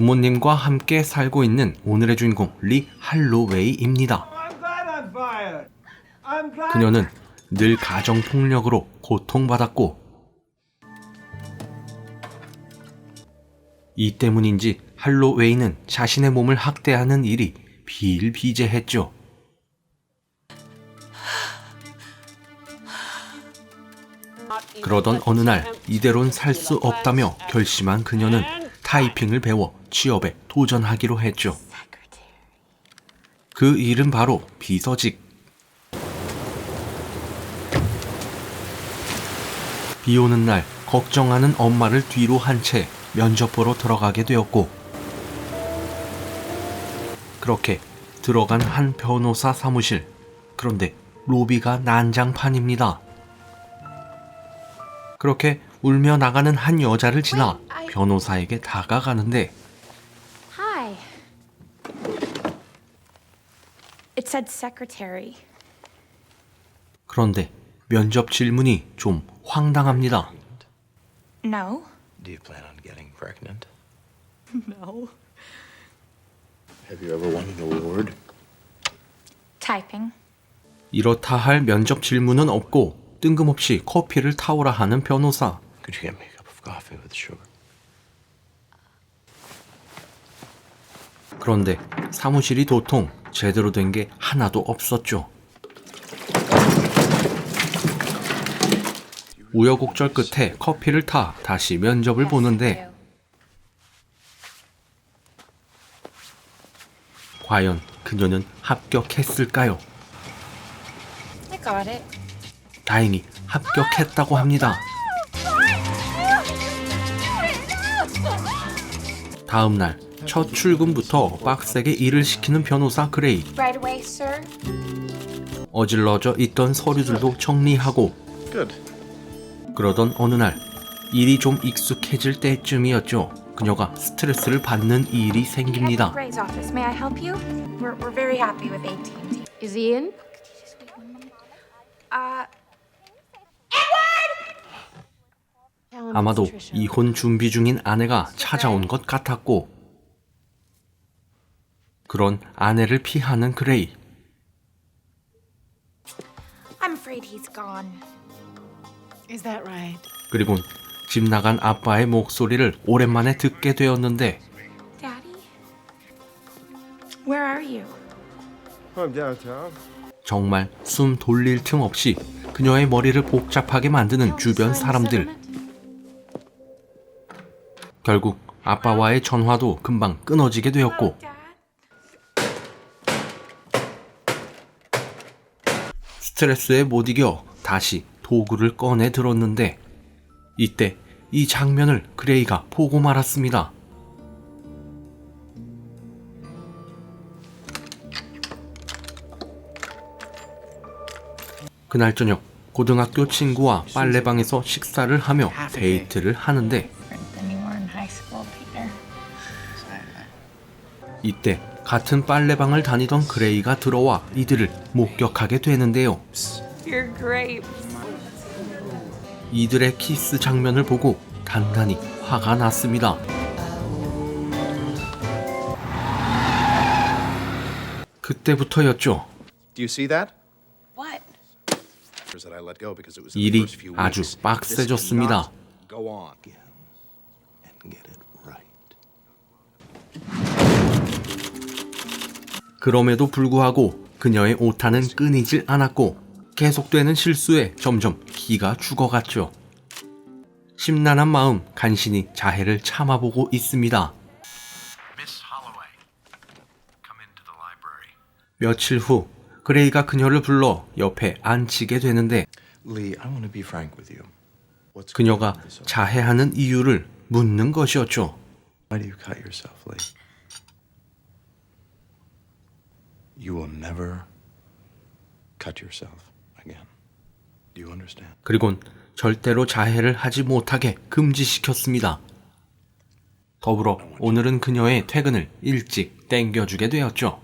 부모님과 함께 살고 있는 오늘의 주인공 리 할로웨이입니다. 그녀는 늘 가정 폭력으로 고통받았고 이 때문인지 할로웨이는 자신의 몸을 학대하는 일이 비일비재했죠. 그러던 어느 날 이대론 살수 없다며 결심한 그녀는 타이핑을 배워 취업에 도전하기로 했죠. 그 일은 바로 비서직. 비 오는 날 걱정하는 엄마를 뒤로 한 채 면접 보러 들어가게 되었고 그렇게 들어간 한 변호사 사무실 그런데 로비가 난장판입니다. 그렇게 울며 나가는 한 여자를 지나 변호사에게 다가가는데 It said secretary. 그런데 면접 질문이 좀 황당합니다. No. Do you plan on getting pregnant? No. Have you ever won an award? Typing. 이렇다 할 면접 질문은 없고 뜬금없이 커피를 타오라 하는 변호사. Could you get me a cup of coffee with sugar? 그런데 사무실이 도통 제대로 된 게 하나도 없었죠. 우여곡절 끝에 커피를 타 다시 면접을 보는데 과연 그녀는 합격했을까요? 다행히 합격했다고 합니다. 다음 날 첫 출근부터 빡세게 일을 시키는 변호사 그레이. Right away, sir. 어질러져 있던 서류들도 정리하고 Good. 그러던 어느 날 일이 좀 익숙해질 때쯤이었죠. 그녀가 스트레스를 받는 일이 생깁니다. Uh, 아마도. 이혼 준비 중인 아내가 찾아온 것 같았고 그런 아내를 피하는 그레이. I'm afraid he's gone. Is that right? 그리곤 집 나간 아빠의 목소리를 오랜만에 듣게 되었는데 Daddy? Where are you? I'm downtown. 정말 숨 돌릴 틈 없이 그녀의 머리를 복잡하게 만드는 주변 사람들. 결국 아빠와의 전화도 금방 끊어지게 되었고 스트레스에 못 이겨 다시 도구를 꺼내 들었는데 이때 이 장면을 그레이가 보고 말았습니다. 그날 저녁 고등학교 친구와 빨래방에서 식사를 하며 데이트를 하는데. 이때 같은 빨래방을 다니던 그레이가 들어와 이들을 목격하게 되는데요. 이들의 키스 장면을 보고 단단히 화가 났습니다. 그때부터였죠. Do you see that? What? That I let go because it was in the 일이 아주. 빡세졌습니다. 그럼에도 불구하고 그녀의 오타는 끊이질 않았고 계속되는 실수에 점점 기가 죽어갔죠. 심란한 마음 간신히 자해를 참아보고 있습니다. 며칠 후 그레이가 그녀를 불러 옆에 앉히게 되는데 Lee, I want to be frank with you. What's 그녀가 자해하는 이유를 묻는 것이었죠. Why do you cut yourself, Lee? You will never cut yourself again. Do you understand? 그리곤 절대로 자해를 하지 못하게 금지시켰습니다. 더불어 오늘은 그녀의 퇴근을 일찍 땡겨주게 되었죠.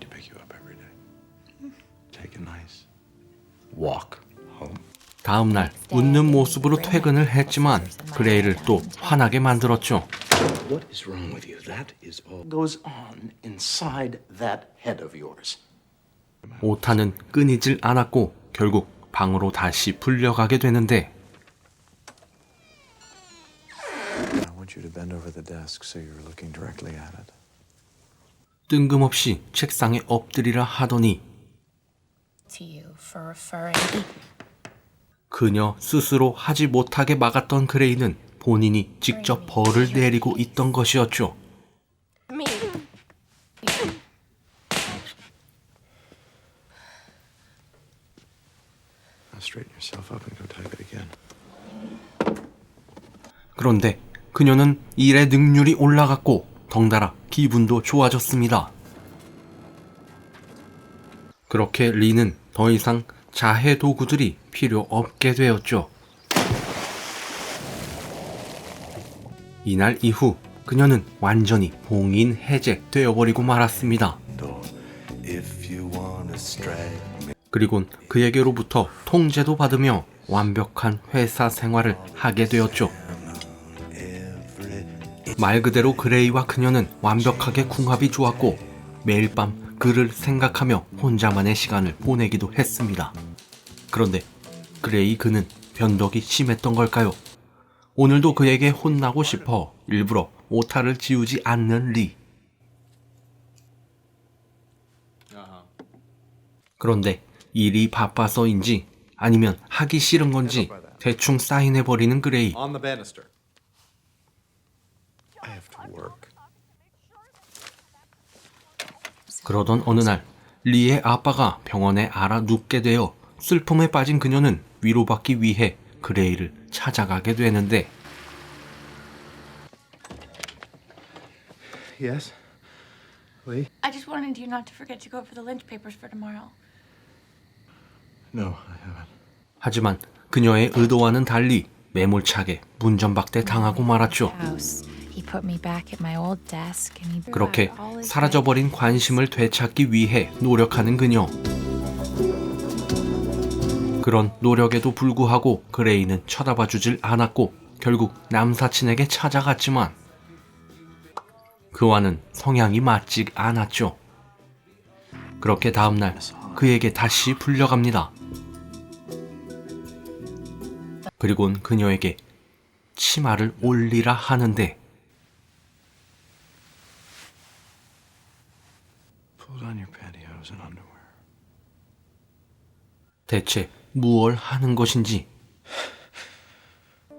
다음 날 웃는 모습으로 퇴근을 했지만 그레이를 또 화나게 만들었죠. What is wrong with you? That is all goes on inside that head of yours. 오타는 끊이질 않았고 결국 방으로 다시 불려가게 되는데 I want you to bend over the desk so you're looking directly at it. 뜬금없이 책상에 엎드리라 하더니 To you for referring. 그녀 스스로 하지 못하게 막았던 그레이는 본인이 직접 벌을 내리고 있던 것이었죠. Me. Now straighten yourself up and go type it again. 그런데 그녀는 일의 능률이 올라갔고 덩달아 기분도 좋아졌습니다. 그렇게 리는 더 이상 자해 도구들이 필요 없게 되었죠. 이날 이후 그녀는 완전히 봉인 해제되어버리고 말았습니다. 그리곤 그에게로부터 통제도 받으며 완벽한 회사 생활을 하게 되었죠. 말 그대로 그레이와 그녀는 완벽하게 궁합이 좋았고 매일 밤 그를 생각하며 혼자만의 시간을 보내기도 했습니다. 그런데 그레이 그는 변덕이 심했던 걸까요? 오늘도 그에게 혼나고 싶어 일부러 오타를 지우지 않는 리. 그런데 일이 바빠서인지 아니면 하기 싫은 건지 대충 사인해버리는 그레이. On the banister. I have to work. 그러던 어느 날 리의 아빠가 병원에 알아 눕게 되어 슬픔에 빠진 그녀는 위로받기 위해 그레이를 찾아가게 되는데 Yes. Lee? I just wanted you not to forget to go over the lynch papers for tomorrow. No, I haven't. 하지만 그녀의 의도와는 달리 매몰차게 문전박대 당하고 말았죠. house. He put me back at my old desk and he 그렇게 사라져버린 관심을 되찾기 위해 노력하는 그녀. 그런 노력에도 불구하고 그레이는 쳐다봐 주질 않았고 결국 남사친에게 찾아갔지만 그와는 성향이 맞지 않았죠. 그렇게 다음날 그에게 다시 불려갑니다. 그리곤 그녀에게 치마를 올리라 하는데. 대체 무얼 하는 것인지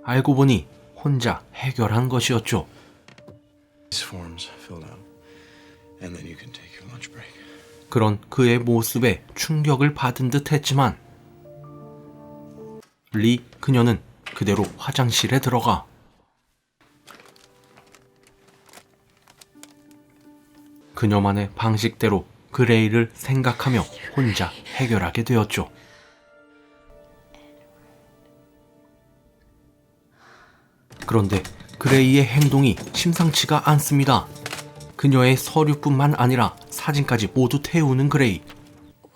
알고 보니 혼자 해결한 것이었죠. 그런 그의 모습에 충격을 받은 듯 했지만 리 그녀는 그대로 화장실에 들어가 그녀만의 방식대로 그레이를 생각하며 혼자 해결하게 되었죠. 그런데 그레이의 행동이 심상치가 않습니다. 그녀의 서류뿐만 아니라 사진까지 모두 태우는 그레이.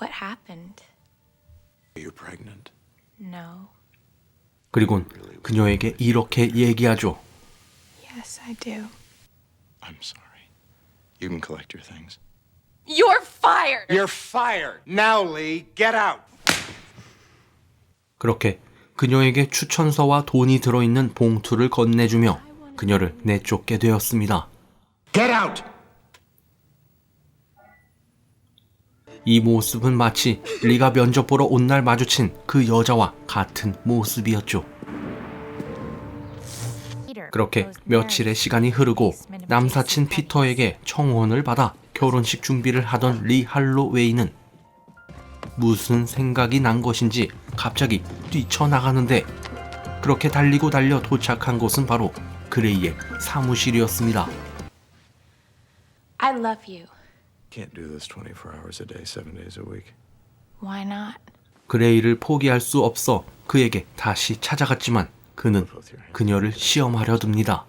What happened? You're pregnant. No. 그리곤 그녀에게 이렇게 얘기하죠. Yes, I do. I'm sorry. You can collect your things. You're fired! You're fired. Now, Lee, get out. 그렇게 그녀에게 추천서와 돈이 들어있는 봉투를 건네주며 그녀를 내쫓게 되었습니다. Get out. 이 모습은 마치 리가 면접 보러 온 날 마주친 그 여자와 같은 모습이었죠. 그렇게 며칠의 시간이 흐르고 남사친 피터에게 청혼을 받아 결혼식 준비를 하던 리 할로웨이는 무슨 생각이 난 것인지 갑자기 뛰쳐나가는데 그렇게 달리고 달려 도착한 곳은 바로 그레이의 사무실이었습니다. I love you. Can't do this 24 hours a day, seven days a week. Why not? 그레이를 포기할 수 없어 그에게 다시 찾아갔지만 그는 그녀를 시험하려 듭니다.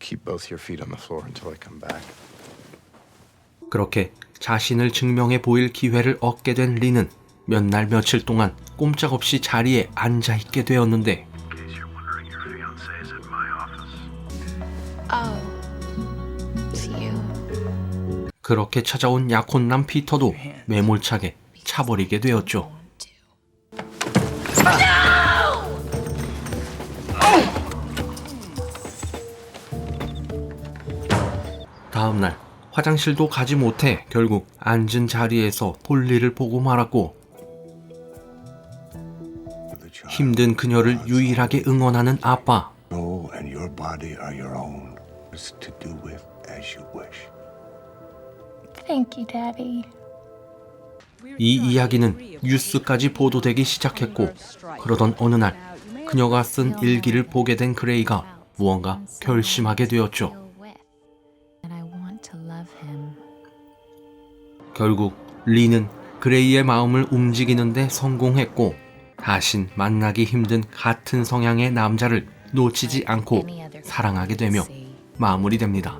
Keep both your feet on the floor until I come back. 그렇게 자신을 증명해 보일 기회를 얻게 된 리는 몇 날 며칠 동안 꼼짝없이 자리에 앉아 있게 되었는데 그렇게 찾아온 약혼남 피터도 매몰차게 차버리게 되었죠. 다음 날 화장실도 가지 못해 결국 앉은 자리에서 볼일을 보고 말았고 힘든 그녀를 유일하게 응원하는 아빠 이 이야기는 뉴스까지 보도되기 시작했고 그러던 어느 날 그녀가 쓴 일기를 보게 된 그레이가 무언가 결심하게 되었죠. 결국 리는 그레이의 마음을 움직이는데 성공했고 다신 만나기 힘든 같은 성향의 남자를 놓치지 않고 사랑하게 되며. 마무리됩니다.